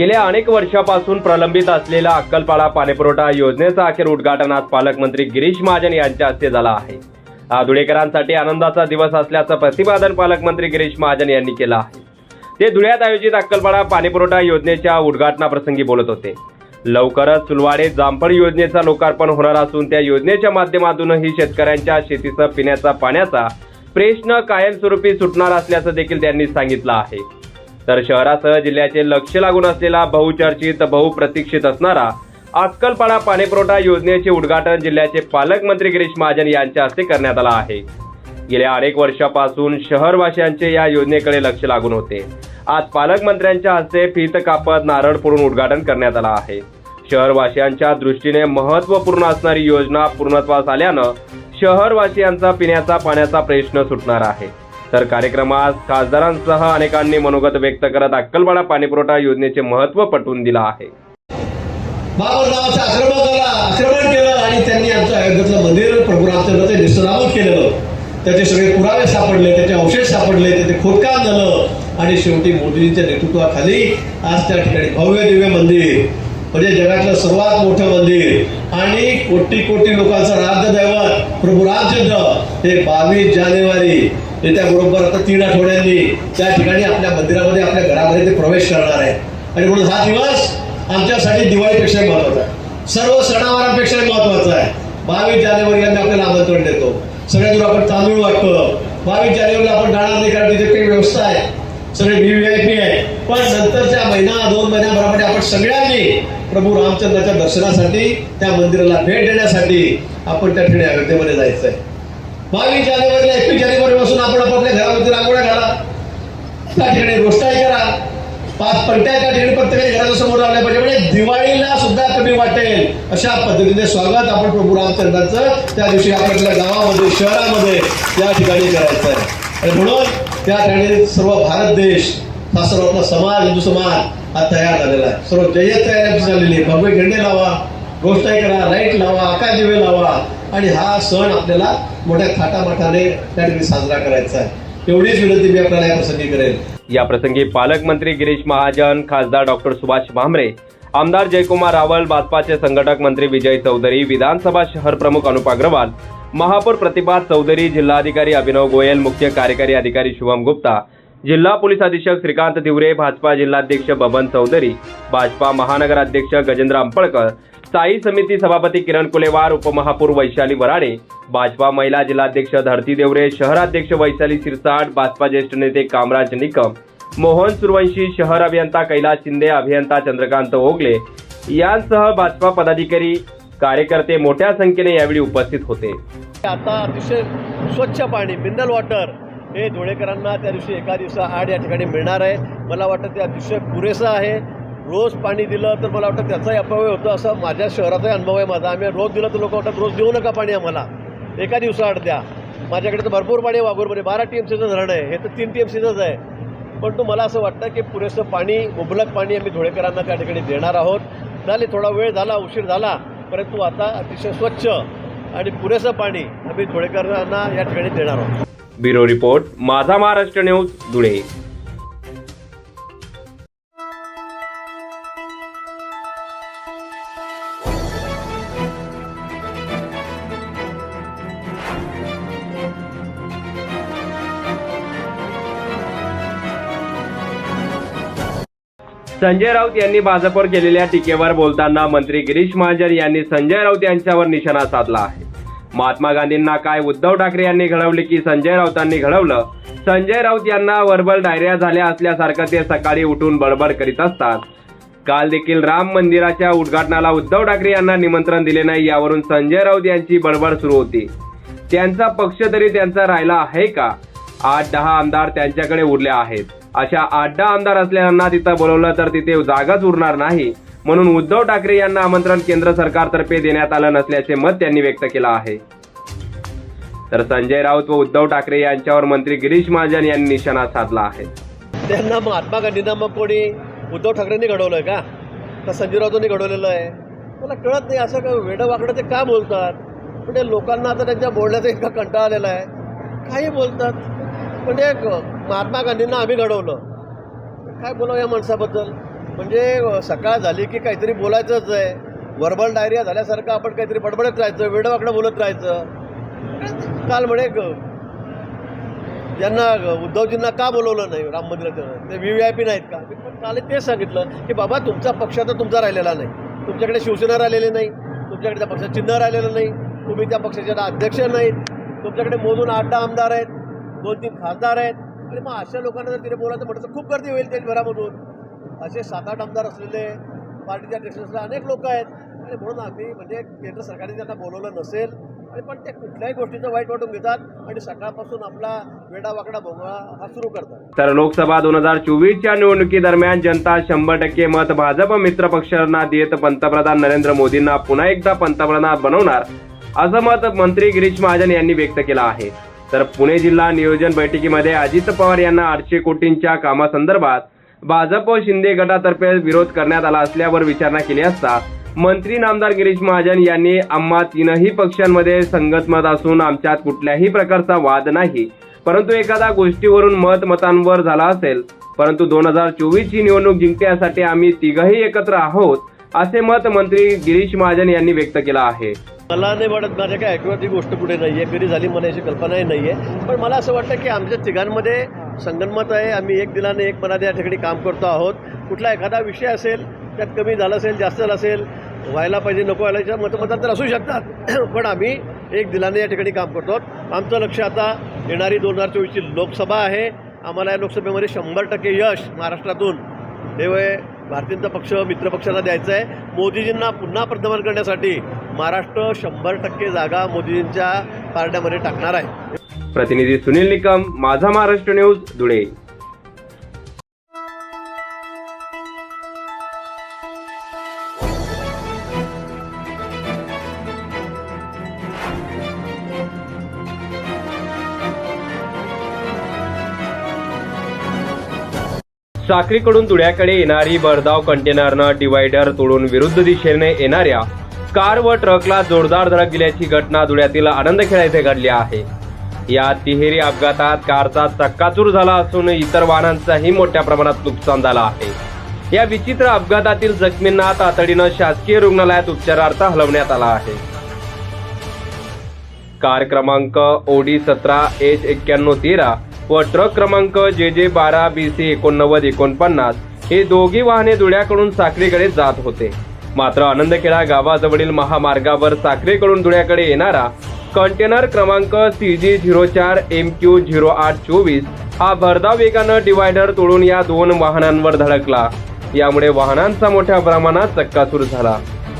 गेल्या अनेक वर्षापासून प्रलंबित असलेला अक्कलपाडा पाणीपुरवठा योजनेचा अखेर उद्घाटन आज पालकमंत्री गिरीश महाजन यांच्या हस्ते झाला आहे. हा धुळेकरांसाठी आनंदाचा दिवस असल्याचं प्रतिपादन पालकमंत्री गिरीश महाजन यांनी केलं आहे. ते धुळ्यात आयोजित अक्कलपाडा पाणीपुरवठा योजनेच्या उद्घाटनाप्रसंगी बोलत होते. लवकरच सुलवाडे जामफळ योजनेचा लोकार्पण होणार असून त्या योजनेच्या माध्यमातूनही शेतकऱ्यांच्या शेतीचं पिण्याचा पाण्याचा प्रश्न कायमस्वरूपी सुटणार असल्याचं देखील त्यांनी सांगितलं आहे. तर शहरासह जिल्ह्याचे लक्ष लागून असलेला बहुचर्चित बहुप्रतीक्षित असणारा अक्कलपाडा पाणीपुरवठा योजनेचे उद्घाटन जिल्ह्याचे पालकमंत्री गिरीश महाजन यांच्या हस्ते करण्यात आला आहे. गेल्या अनेक वर्षापासून शहरवासियांचे या योजनेकडे लक्ष लागून होते. आज पालकमंत्र्यांच्या हस्ते फीत कापत नारळ फोडून उद्घाटन करण्यात आलं आहे. शहरवासियांच्या दृष्टीने महत्त्वपूर्ण असणारी योजना पूर्णत्वास आल्यानं शहरवासियांचा पिण्याचा पाण्याचा प्रश्न सुटणार आहे. तर कार्यक्रमात खासदारांसह अनेकांनी मनोगत व्यक्त करत अक्कलपाडा पाणीपुरवठा योजनेचे महत्त्व पटवून दिलं आहे. आक्रमण केलं आणि त्यांनी आमचं अयोध्येतलं मंदिर प्रभू रामचंद्राचं निस्तरामत केलं त्याचे सगळे पुरावे सापडले त्याचे अवशेष सापडले त्याचे खोदकाम झालं. आणि शेवटी मोदीजींच्या नेतृत्वाखाली आज त्या ठिकाणी भव्य दिव्य मंदिर. म्हणजे जगातलं सर्वात मोठं मंदिर आणि कोटी कोटी लोकांचं राज्य दैवत प्रभू रामचंद्र हे बावीस जानेवारी. येत्या बरोबर आता तीन आठवड्यांनी त्या ठिकाणी आपल्या मंदिरामध्ये आपल्या घरामध्ये ते प्रवेश करणार आहे आणि म्हणून हा दिवस आमच्यासाठी दिवाळीपेक्षाही महत्त्वाचा आहे. सर्व सणावारांपेक्षाही महत्त्वाचा आहे. बावीस जानेवारी आम्ही आपल्याला आमंत्रण देतो. सगळ्या दूर आपण तांदूळ वाटतो. बावीस जानेवारीला आपण जाणार नाही कारण तिथे काही व्यवस्था आहे. सगळे व्ही आय पी आहे पण नंतरच्या महिना दोन महिन्याभरामध्ये आपण सगळ्यांनी प्रभू रामचंद्राच्या दर्शनासाठी त्या मंदिराला भेट देण्यासाठी आपण त्या ठिकाणी अयोध्येमध्ये जायचं आहे बावीस जानेवारीला एकवीस जानेवारी पासून आपण आपापल्या घरामध्ये रांगोळ्या घाला. त्या ठिकाणी रोषणाई करा. पाच पलट्या त्या ठिकाणी प्रत्येकाने घराच्या समोर लावल्या पाहिजे. म्हणजे दिवाळीला सुद्धा कमी वाटेल अशा पद्धतीने स्वागत आपण प्रभू रामचंद्राचं त्या दिवशी आपल्या गावामध्ये शहरामध्ये त्या ठिकाणी करायचं आहे आणि म्हणून त्या ठिकाणी सर्व भारत देश हा सर्व आपला समाज हिंदू समाज हा तयार झालेला आहे. सर्व जय्यत तयारी झालेली आहे. भगवे झेंडे लावा गोष्ट करा लाइट लावा आकाश दिवे लावा. आणि हा सण आपल्याला मोठ्या थाटामाटाने त्या ठिकाणी साजरा करायचा आहे. एवढीच विनंती मी आपल्याला या प्रसंगी करेल. या प्रसंगी पालकमंत्री गिरीश महाजन खासदार डॉक्टर सुभाष भामरे आमदार जयकुमार रावल भाजपाचे संघटक मंत्री विजय चौधरी विधानसभा शहर प्रमुख अनुप अग्रवाल महापौर प्रतिभा चौधरी जिल्हाधिकारी अभिनव गोयल मुख्य कार्यकारी अधिकारी शुभम गुप्ता जिल्हा पोलीस अधीक्षक श्रीकांत तिवरे भाजपा जिल्हाध्यक्ष बबन चौधरी भाजपा महानगराध्यक्ष गजेंद्र अंपळकर स्थायी समिती सभापती किरण कुलेवार उपमहापौर वैशाली वराडे भाजपा महिला जिल्हाध्यक्ष धरती देवरे शहराध्यक्ष वैशाली सिरसाट भाजपा ज्येष्ठ नेते कामराज निकम मोहन सुरवंशी शहर अभियंता कैलास शिंदे अभियंता चंद्रकांत ओगले यांसह भाजपा पदाधिकारी कार्यकर्ते मोठ्या संख्येने यावेळी उपस्थित होते. आता अतिशय स्वच्छ पाणी मिनरल वॉटर हे धुळेकरांना त्या दिवशी एका दिवसा आड या ठिकाणी मिळणार आहे. मला वाटतं ते अतिशय पुरेसं आहे. रोज पाणी दिलं तर मला वाटतं त्याचाही अपव्यय होतो असं माझ्या शहराचाही अनुभव आहे माझा. आम्ही रोज दिलं तर लोक वाटतात रोज देऊ नका पाणी आम्हाला. एका दिवसाआड द्या. माझ्याकडे तर भरपूर पाणी आहे वाघूरमध्ये. बारा टी एम सीचं धरण आहे. हे तर तीन टी एम सीचंच आहे. पण तो मला असं वाटतं की पुरेसं पाणी मुबलक पाणी आम्ही धुळेकरांना त्या ठिकाणी देणार आहोत. झाले थोडा वेळ झाला उशीर झाला परंतु आता अतिशय स्वच्छ आणि पुरेसं पाणी आम्ही धुळेकरांना या ठिकाणी देणार आहोत. Bureau report Majha Maharashtra news Dhule. Sanjay Raut यांनी भाजपवर केलेल्या टीकेवर बोलताना मंत्री गिरीश महाजन यांनी संजय राऊत यांच्यावर निशाणा साधला आहे. महात्मा गांधींना काय उद्धव ठाकरे यांनी घडवले की संजय राऊतांनी घडवलं? संजय राऊत यांना वर्बल डायरिया झाल्या असल्यासारखं ते सकाळी उठून बडबड करीत असतात. काल देखील राम मंदिराच्या उद्घाटनाला उद्धव ठाकरे यांना निमंत्रण दिले नाही यावरून संजय राऊत यांची बडबड सुरू होती. त्यांचा पक्ष तरी त्यांचा राहिला आहे का? आठ दहा आमदार त्यांच्याकडे उरले आहेत. अशा आठ दहा आमदार असलेल्यांना तिथं बोलवलं तर तिथे जागाच उरणार नाही. म्हणून उद्धव ठाकरे यांना आमंत्रण केंद्र सरकारतर्फे देण्यात आलं नसल्याचे मत त्यांनी व्यक्त केलं आहे. तर संजय राऊत व उद्धव ठाकरे यांच्यावर मंत्री गिरीश महाजन यांनी निशाणा साधला आहे. त्यांना महात्मा गांधींना मग कोणी उद्धव ठाकरेंनी घडवलं का? तर संजय राऊतांनी घडवलेलं आहे? मला कळत नाही असं का वेडं वाकडं ते का बोलतात? पण लोकांना आता त्यांच्या बोलण्याचा इतका कंटाळा आलेला आहे. काही बोलतात. पण एक महात्मा गांधींना आम्ही घडवलं. काय बोलावं या माणसाबद्दल? म्हणजे सकाळ झाली की काहीतरी बोलायचंच आहे. वर्बल डायरिया झाल्यासारखं आपण काहीतरी बडबडत राहायचं वेडवाकडं बोलत राहायचं. काल म्हणे ग- यांना ग- उद्धवजींना का बोलवलं नाही राम मंदिराचं? ते व्ही व्ही आय पी नाहीत का? पण काल तेच सांगितलं की बाबा तुमचा पक्ष तर तुमचा राहिलेला नाही. तुमच्याकडे शिवसेना राहिलेली नाही. तुमच्याकडे त्या पक्षाचं चिन्ह राहिलेलं नाही. तुम्ही त्या पक्षाचे अध्यक्ष नाहीत. तुमच्याकडे मोजून आठ दहा आमदार आहेत. दोन तीन खासदार आहेत. आणि मग अशा लोकांना जर तिथे बोलायचं म्हटलं तर खूप गर्दी होईल देशभरामधून असे सात आठ आमदार असलेले पार्टीच्या अध्यक्षांना अनेक लोक आहेत. आणि म्हणून आम्ही म्हणजे केंद्र सरकारने त्यांना बोलवलं नसेल आणि पण ते कुठल्याही गोष्टीचं वाईट वाटून घेतात आणि सकाळपासून आपला वेडावाकडा भोंगळा हा सुरू करतात. तर लोकसभा दोन हजार चोवीसच्या निवडणुकीदरम्यान जनता शंभर टक्के मत भाजप मित्र पक्षांना देत पंतप्रधान नरेंद्र मोदींना पुन्हा एकदा पंतप्रधान बनवणार असं मत मंत्री गिरीश महाजन यांनी व्यक्त केलं आहे. तर पुणे जिल्हा नियोजन बैठकीमध्ये अजित पवार यांना आठशे कोटींच्या कामासंदर्भात भाजप व शिंदे गटातर्फे विरोध करण्यात आला असल्यावर विचारणा केली असता मंत्री नामदार गिरीश महाजन यांनी आम्हा तीनही पक्षांमध्ये संगतमत असून आमच्यात कुठल्याही प्रकारचा वाद नाही. परंतु एखाद्या गोष्टीवरून मत मतांवर झाला असेल परंतु दोन हजार चोवीस ही निवडणूक जिंकण्यासाठी आम्ही तिघही एकत्र आहोत असे मत मंत्री गिरीश महाजन यांनी व्यक्त केलं आहे. मला नाही वाटत माझ्या काय ऐकवाची गोष्ट कुठे नाही आहे कधी झाली म्हणायची कल्पनाही नाही आहे पण मला असं वाटतं की आमच्या तिघांमध्ये संगनमत आहे. आम्ही एक दिलाने एक मनाने या ठिकाणी काम करतो आहोत. कुठला एखादा विषय असेल त्यात कमी झाला असेल जास्त झाला असेल व्हायला पाहिजे नको व्हायला मतमतांतर असू शकतात. पण आम्ही एक दिलाने या ठिकाणी काम करतो आहोत. आमचं लक्ष आता येणारी दोन हजार चोवीसची लोकसभा आहे. आम्हाला या लोकसभेमध्ये शंभर टक्के यश महाराष्ट्रातून हे भारतीय जनता पक्ष मित्रपक्षाला द्यायचं आहे. मोदीजींना पुन्हा प्रधान करण्यासाठी महाराष्ट्र शंभर टक्के जागा मोदीजींच्या पारड्यामध्ये टाकणार आहे. प्रतिनिधी सुनील निकम माझा महाराष्ट्र न्यूज धुळे. साक्रीकडून धुळ्याकडे येणारी भरधाव कंटेनरनं डिवायडर तोडून विरुद्ध दिशेने येणाऱ्या कार व ट्रकला जोरदार धडक दिल्याची घटना धुळ्यातील आनंद खेळा येथे घडली आहे. या तिहेरी अपघातात कारचा चक्काचूर झाला असून इतर वाहनांचाही मोठ्या प्रमाणात नुकसान झालं आहे. या विचित्र अपघातातील जखमींना तातडीनं शासकीय रुग्णालयात उपचारार्थ हलवण्यात आला आहे. कार क्रमांक ओडी सतरा एच एक्क्याण्णव तेरा व ट्रक क्रमांक जे जे बारा बी सी एकोणनव्वद एकोणपन्नास हे दोघी वाहने धुळ्याकडून साखरेकडे जात होते. मात्र आनंदखेडा गावाजवळील महामार्गावर साखरेकडून धुळ्याकडे येणारा कंटेनर क्रमांक सी जी झिरो चार एम क्यू झिरो आठ चोवीस हा भरधाव वेगानं डिवायडर तोडून या दोन वाहनांवर धडकला. यामुळे वाहनांचा मोठ्या प्रमाणात चक्काचूर झाला.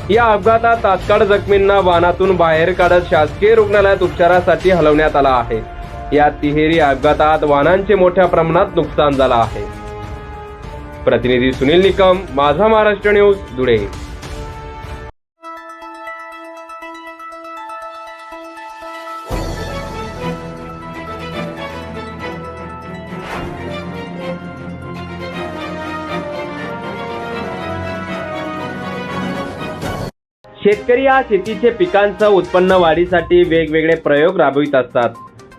या अपघातात तात्काळ जखमींना वाहनातून बाहेर काढत शासकीय रुग्णालयात उपचारासाठी हलवण्यात आला आहे. या तिहेरी अपघातात वाहनांचे मोठ्या प्रमाणात नुकसान झालं आहे. प्रतिनिधी सुनील निकम माझा महाराष्ट्र न्यूज धुळे. शेतकरी हा शेतीचे पिकांचं उत्पन्न वाढीसाठी वेगवेगळे प्रयोग राबवित असतात.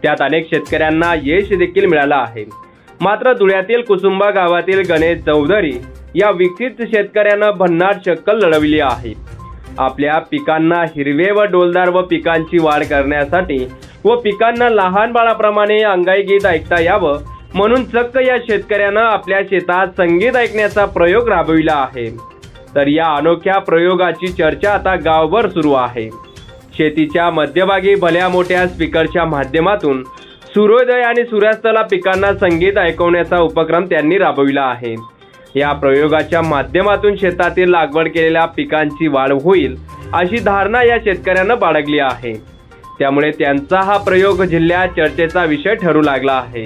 त्यात अनेक शेतकऱ्यांना यश देखील मिळालं आहे. मात्र धुळ्यातील कुसुंबा गावातील गणेश चौधरी या विकसित शेतकऱ्यानं भन्नाट शक्कल लढविली आहे. आपल्या पिकांना हिरवे व डोलदार व पिकांची वाढ करण्यासाठी व पिकांना लहान बाळाप्रमाणे अंगाई गीत ऐकता यावं म्हणून चक्क या शेतकऱ्यानं आपल्या शेतात संगीत ऐकण्याचा प्रयोग राबविला आहे. तर या अनोख्या प्रयोगाची चर्चा आता गावभर सुरू आहे. शेतीच्या मध्यभागी भल्या मोठ्या स्पीकरच्या माध्यमातून सूर्योदय आणि सूर्यास्ताला पिकांना संगीत ऐकवण्याचा उपक्रम त्यांनी राबविला आहे. या प्रयोगाच्या माध्यमातून शेतातील लागवड केलेल्या पिकांची वाढ होईल अशी धारणा या शेतकऱ्यानं बाळगली आहे. त्यामुळे त्यांचा हा प्रयोग जिल्ह्यात चर्चेचा विषय ठरू लागला आहे.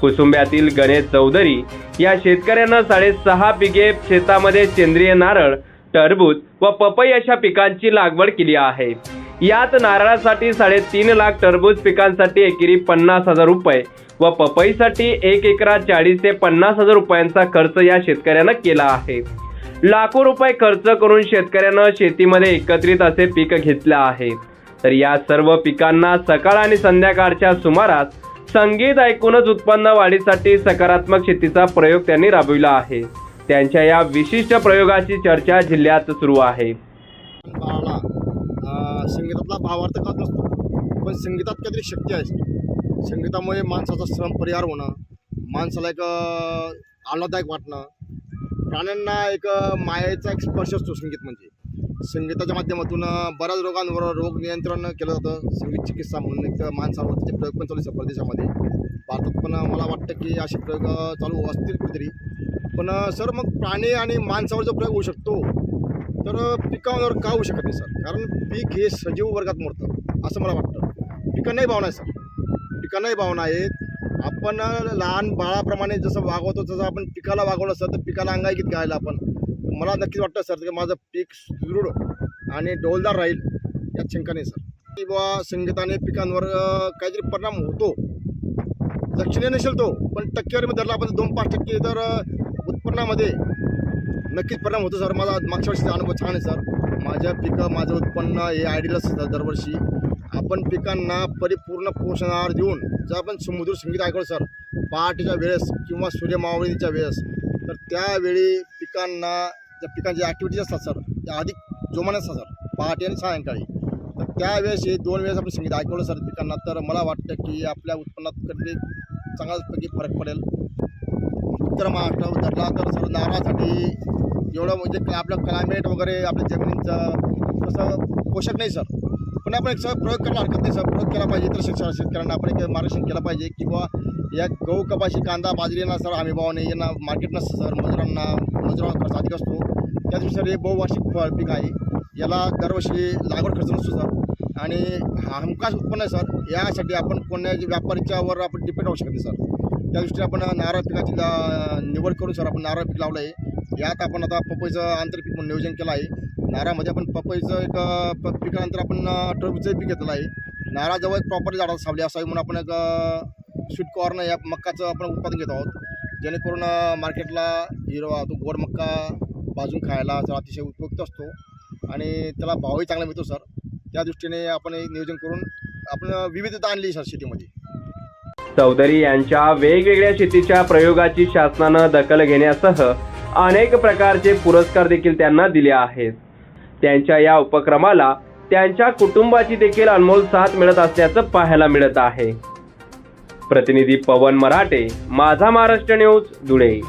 कुसुंब्यातील गणेश चौधरी या शेतकऱ्यांना साडेसहा बिघे शेतामध्ये सेंद्रिय नारळ टरबूज व पपई अशा पिकांची लागवड केली आहे. यात नारळासाठी साडेतीन लाख टरबूज पिकांसाठी एकेरी पन्नास हजार रुपये व पपईसाठी एक एकरात चाळीस ते पन्नास हजार रुपयांचा खर्च या शेतकऱ्यानं केला आहे. लाखो रुपये खर्च करून शेतकऱ्यानं शेतीमध्ये एकत्रित असे पीक घेतलं आहे. तर या सर्व पिकांना सकाळ आणि संध्याकाळच्या सुमारास संगीत ऐकूनच उत्पन्न वाढीसाठी सकारात्मक शेतीचा प्रयोग त्यांनी राबविला आहे. त्यांच्या या विशिष्ट प्रयोगाची चर्चा जिल्ह्यात सुरू आहे. संगीतातला भावार्थ का नसतो. पण संगीतात काहीतरी शक्ती आहे. संगीतामुळे माणसाचा श्रम परिहार होणं माणसाला एक अं, आल्हाददायक वाटणं प्राण्यांना एक मायाचा मायेचा एक स्पर्श असतो संगीत म्हणजे. संगीताच्या माध्यमातून बऱ्याच रोगांवर रोग नियंत्रण केलं जातं. संगीत चिकित्सा म्हणून एक माणसावर त्याचे प्रयोग पण चालू असतात परदेशामध्ये भारतात पण मला वाटतं की असे प्रयोग चालू असतील कुठेतरी. पण सर मग प्राणी आणि माणसावर जो प्रयोग होऊ शकतो तर पिकावर का होऊ शकत नाही सर? कारण पीक हे सजीव वर्गात मोडतं असं मला वाटतं. पिकं नाही भावना आहे सर. पिकं नाही भावना आहेत. आपण लहान बाळाप्रमाणे जसं वागवतो तसं आपण पिकाला वागवलं असतं तर पिकाला अंगाईगीत गायला आपण. मला नक्कीच वाटतं सर की माझं पीक सुदृढ आणि डोलदार राहील यात शंका नाही सर. की बुवा संगीताने पिकांवर काहीतरी परिणाम होतो लक्षणीय नसेल तो पण टक्केवारीमध्ये धरला आपण दोन पाच टक्के तर उत्पन्नामध्ये नक्कीच परिणाम होतो सर. माझा मागच्या वर्षीचा अनुभव छान आहे सर. माझ्या पिकं माझं उत्पन्न हे आयडियल असतं दरवर्षी. आपण पिकांना परिपूर्ण पोषण आहार देऊन जर आपण समुद्र संगीत ऐकलो सर पहाटेच्या वेळेस किंवा सूर्यमावळीच्या वेळेस तर त्यावेळी पिकांना ज्या पिकांच्या ॲक्टिव्हिटीज असतात सर त्या अधिक जोमाने असतात सर पहाटे आणि सायंकाळी. तर त्यावेळेस हे दोन वेळेस आपण संगीत ऐकवलं सर पिकांना. तर मला वाटतं की आपल्या उत्पन्नात कधी चांगल्यापैकी फरक पडेल. उत्तर महाराष्ट्रावर उतरला तर सर एवढं म्हणजे आपलं क्लायमेट वगैरे आपल्या जमिनीचं तसं पोषक नाही सर पण आपण एक सर प्रयोग करायला हरकत नाही सर प्रयोग केला पाहिजे तर शिक्षण शेतकऱ्यांना. आपण एक मार्गदर्शन केलं पाहिजे किंवा या गहू कपाशी कांदा बाजरी यांना सर हमी भाव नाही यांना मार्केट नसतं सर मजुरांना मजुरांना खर्च अधिक असतो. त्या दिवशी सर हे बहुवार्षिक फळ पीक आहे. याला दरवर्षी लागवड खर्च नसतो सर आणि हा हमखास उत्पन्न आहे सर यासाठी आपण कोणत्या व्यापारीच्यावर आपण डिपेंड होऊ शकत नाही सर त्या दृष्टीने आपण नारळ पिकाची निवड करून सर आपण नारळ पीक लावलं आहे यात आपण आता पपईचं आंतरपीक म्हणून नियोजन केलं आहे. नारळामध्ये आपण पपईचं एक प पिकानंतर आपण टरबूजचं पीक घेतलं आहे. नारळाजवळ एक झाडं सावली असावी म्हणून आपण एक स्वीट कॉर्न या मक्काचं आपण उत्पादन घेत आहोत. जेणेकरून मार्केटला हिरवा तो गोड मक्का भाजून खायला जर अतिशय उपयुक्त असतो. आणि त्याला भावही चांगला मिळतो सर. त्या दृष्टीने आपण नियोजन करून आपण विविधता आणली सर शेतीमध्ये. चौधरी यांच्या वेगवेगळ्या शेतीच्या प्रयोगाची शासनानं दखल घेण्यासह अनेक प्रकारचे पुरस्कार देखील त्यांना दिले आहेत. त्यांच्या या उपक्रमाला त्यांच्या कुटुंबाची देखील अनमोल साथ मिळत असल्याचं पाहायला मिळत आहे. प्रतिनिधी पवन मराठे माझा महाराष्ट्र न्यूज धुळे.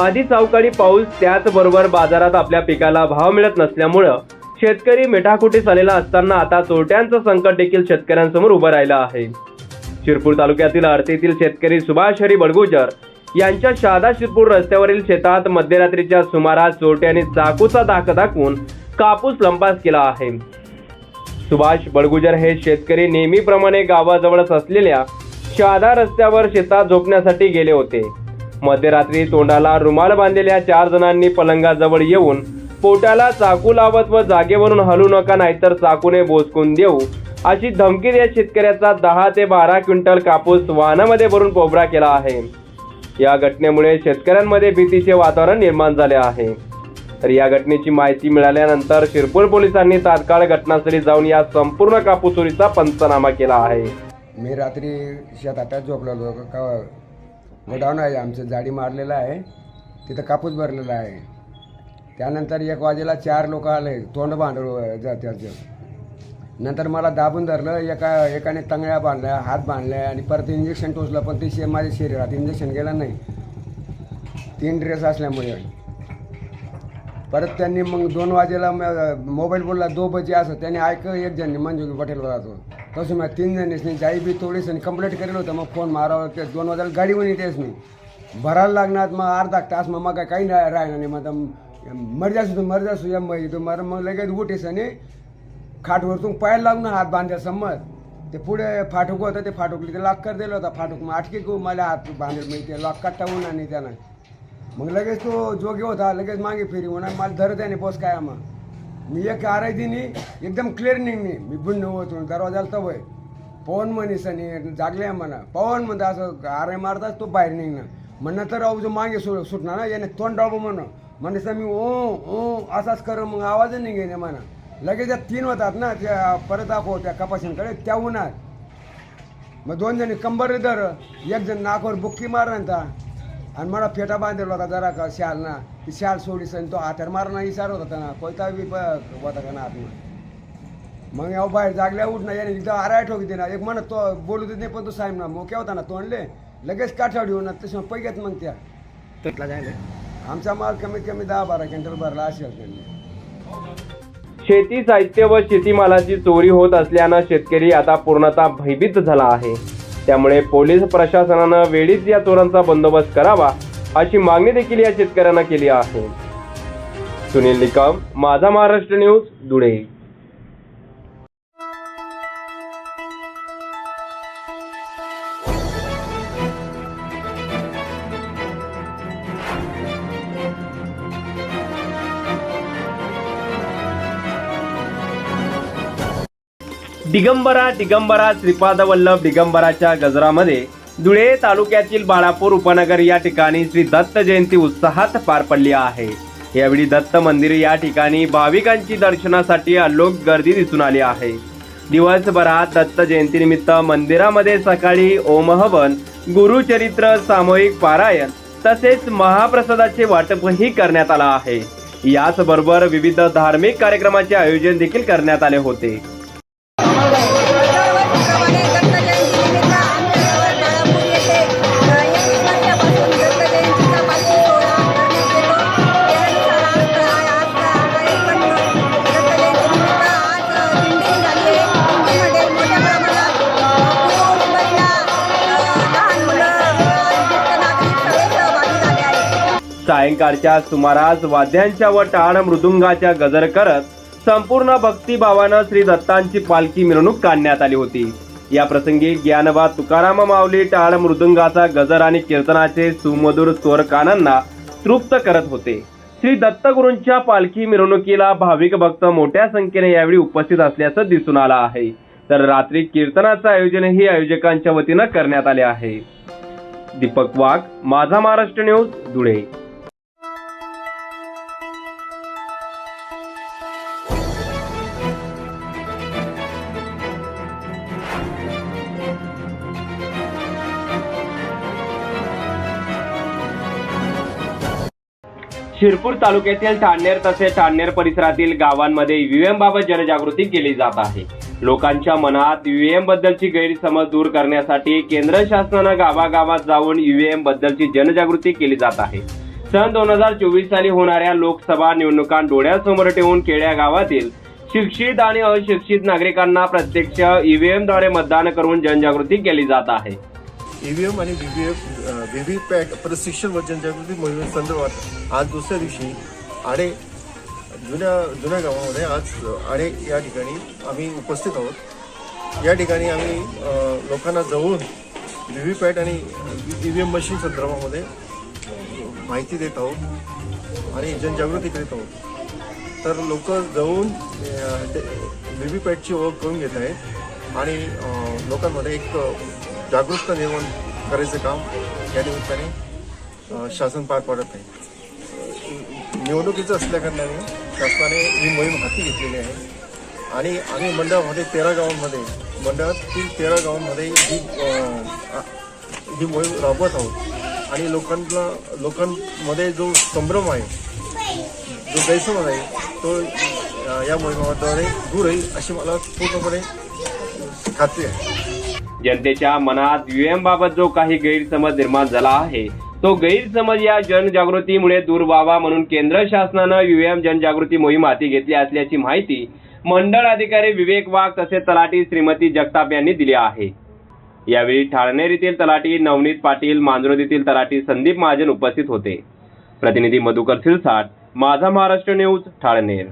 आधी अवकाळी पाऊस त्याचबरोबर बाजारात आपल्या पिकाला भाव मिळत नसल्यामुळं शेतकरी मिठाकुटीस आलेला असताना आता चोरट्यांचं संकट देखील शेतकऱ्यांसमोर उभं राहिलं आहे. शिरपूर तालुक्यातील आरतीतील शेतकरी सुभाष हरी बडगुजर यांच्या शादा शिरपूर रस्त्यावरील शेतात मध्यरात्रीच्या सुमारास चोरट्यांनी चाकूचा दाख दाखवून कापूस लंपास केला आहे. सुभाष बडगुजर हे शेतकरी नेहमीप्रमाणे गावाजवळच असलेल्या शहादा रस्त्यावर शेतात झोपण्यासाठी गेले होते. मध्यरात्री तोंडाला रुमाल बांधलेल्या चार जणांनी पलंगाजवळ येऊन पोटाला चाकू लावत व जागेवरून हलू नका नाहीतर चाकूने बोचकून देऊ. अशी धमकी देत शेतकऱ्याचा दहा ते बारा क्विंटल कापूस वाहनामध्ये भरून पोबरा केला आहे. या घटनेमुळे शेतकऱ्यांमध्ये भीतीचे वातावरण निर्माण झाले आहे. तर या घटनेची माहिती मिळाल्यानंतर शिरपूर पोलिसांनी तात्काळ घटनास्थळी जाऊन या संपूर्ण कापूस चोरीचा पंचनामा केला आहे. मी रात्री शेतात झोपलेलो का गोडाऊन आहे आमचं जाडी मारलेलं आहे. तिथं कापूस भरलेला आहे. त्यानंतर एक वाजेला चार लोक आले तोंड बांधळ त्याचं नंतर मला दाबून धरलं एका एकाने तंगळ्या बांधल्या हात बांधल्या आणि परत इंजेक्शन टोचलं पण ते शे माझ्या शरीरात इंजेक्शन गेलं नाही. तीन ड्रेस असल्यामुळे. परत त्यांनी मग दोन वाजेला म- मोबाईल बोलला दो बजे असं. त्यांनी ऐक एक जण मंजू पटेल होतो तसं मग तीन जणीच जाई बी थोडीच कंप्लीट करेल होतं. मग फोन मारावं ते दोन वाजायला गाडी पण तेच नाही. भरायला लागणार मग अर्धा तास मग मग काही नाही राहिलं नाही. मग आता मर जासू तू मर जासू या मग तू मर मग लगेच उठेस आणि खाटवरतून पायला लागून हात बांधायला संमत. ते पुढे फाटूक होतं ते फाटुकली ते लॉक कर दिलं होता फाटूक. मग आटके गो मला हात बांधेल मग ते लॉककर टाकून आणि त्यानं. मग लगेच तो जोगे होता लगेच मागे फेरी म्हणा मला धरत आहे पोस काय मग मी एक आरायतीनी एकदम क्लिअर निघणे मी. बुंड होतो दरवाजाला तवय. पवन म्हणीस आणि जागले म्हणा पवन म्हणता असं आराय मारताच तो बाहेर निघणं मग नंतर राहू जो मागे सु सुटणार ना याने तोंड डाबू म्हणून. म्हणजे मी ओ ओ असाच कर मग आवाजच नाही घेणे म्हणा लगेच त्या तीन होतात ना त्या परत दाखव त्या कपाशींकडे त्या उन्हात. मग दोन जणी कंबर धर एक जण नाकवर बुक्की मारणार आणि मला फेटा बांधलेला होता जरा का शाल ना ती शाल सोडीस आणि तो हातार मारणं इशारा होता ना कोयता बी प- होता का ना आतमध्ये मग या बाहेर जागल्या उठ ना याने एकदा आराय ठोकी ना एक म्हणत तो बोलू देत नाही पण तो साहेब ना मोक्या होता ना तोंडले लगेच काठा घेऊन तसं पैक्यात मग त्या. त्यातला जायला आमचा माल कमीत कमी दहा बारा क्विंटल भरला असेल त्यांनी. शेती साहित्य व शेतीमालाची चोरी होत असल्यानं शेतकरी आता पूर्णतः भयभीत झाला आहे. त्यामुळे पोलीस प्रशासनानं वेळीच या चोरांचा बंदोबस्त करावा अशी मागणी देखील या शेतकऱ्यांना केली आहे. सुनील निकम माझा महाराष्ट्र न्यूज धुळे. दिगंबरा दिगंबरा श्रीपादवल्लभ दिगंबराच्या गजरामध्ये धुळे तालुक्यातील बाळापूर उपनगर या ठिकाणी श्री दत्त जयंती उत्साहात पार पडली आहे. यावेळी दत्त मंदिर या ठिकाणी भाविकांची दर्शनासाठी अलोक गर्दी दिसून आली आहे. दिवसभरात दत्त जयंतीनिमित्त मंदिरामध्ये सकाळी ओमहवन गुरुचरित्र सामूहिक पारायण तसेच महाप्रसादाचे वाटपही करण्यात आला आहे. याचबरोबर विविध धार्मिक कार्यक्रमाचे आयोजन देखील करण्यात आले होते. सायंकाळच्या सुमारास वाद्यांच्या व टाळ मृदुंगाच्या गजर करत संपूर्ण भक्तिभावानं श्री दत्तांची पालखी मिरवणूक काढण्यात आली होती. या प्रसंगी ज्ञानबा तुकाराम माऊली टाळ मृदुंगाचा गजर आणि कीर्तनाचे सुमधुर स्वर कानांना तृप्त करत होते. श्री दत्तगुरूंच्या पालखी मिरवणुकीला भाविक भक्त मोठ्या संख्येने यावेळी उपस्थित असल्याचं दिसून आलं आहे. तर रात्री कीर्तनाचं आयोजनही आयोजकांच्या वतीनं करण्यात आले आहे. दीपक वाघ माझा महाराष्ट्र न्यूज धुळे. शिरपूर तालुक्यातील ठाणेर तसेच ठाणेर परिसरातील गावांमध्ये ईव्हीएम बाबत जनजागृती केली जात आहे. लोकांच्या मनात ईव्हीएम बद्दलची गैरसमज दूर करण्यासाठी केंद्र शासनानं गावागावात जाऊन ईव्हीएम बद्दलची जनजागृती केली जात आहे. सन दोन हजार चोवीस साली होणाऱ्या लोकसभा निवडणुका डोळ्यासमोर ठेवून केड्या गावातील शिक्षित आणि अशिक्षित नागरिकांना प्रत्यक्ष ईव्हीएमद्वारे मतदान करून जनजागृती केली जात आहे. ईव्हीएम आणि व्हीव्हीएफ व्हीव्हीपॅट प्रशिक्षण व जनजागृती मोहिमेसंदर्भात आज दुसऱ्या दिवशी आडे जुन्या जुन्या गावामध्ये आज आडे या ठिकाणी आम्ही उपस्थित आहोत. या ठिकाणी आम्ही लोकांना जवळून व्हीव्हीपॅट आणि ई व्ही एम मशीन संदर्भामध्ये माहिती देत आहोत आणि जनजागृती करीत आहोत. तर लोक जवळून व्ही व्ही पॅटची ओळख करून घेत आहेत आणि लोकांमध्ये एक जागरूकता निर्माण करायचं काम या निमित्ताने शासन पार पाडत आहे. निवडणुकीचं असल्याकारणाने शासनाने ही मोहीम हाती घेतलेली आहे. आणि आम्ही मंडळामध्ये तेरा गावांमध्ये मंडळातील तेरा गावांमध्ये ही ही मोहीम राबवत आहोत. आणि लोकांना लोकांमध्ये जो संभ्रम आहे जो गैरसमज आहे तो या मोहिमेद्वारे दूर होईल अशी मला पूर्णपणे खात्री आहे. जनतेच्या मनात युएमबाबत जो काही गैरसमज निर्माण झाला आहे तो गैरसमज या जनजागृतीमुळे दूर व्हावा म्हणून केंद्र शासनानं युएम जनजागृती मोहीम हाती घेतली असल्याची माहिती मंडळ अधिकारी विवेक वाघ तसेच तलाठी श्रीमती जगताप यांनी दिली आहे. यावेळी ठाणेर येथील तलाठी नवनीत पाटील मांजरोद येथील तलाठी संदीप महाजन उपस्थित होते. प्रतिनिधी मधुकर सिरसाट माझा महाराष्ट्र न्यूज ठाणेर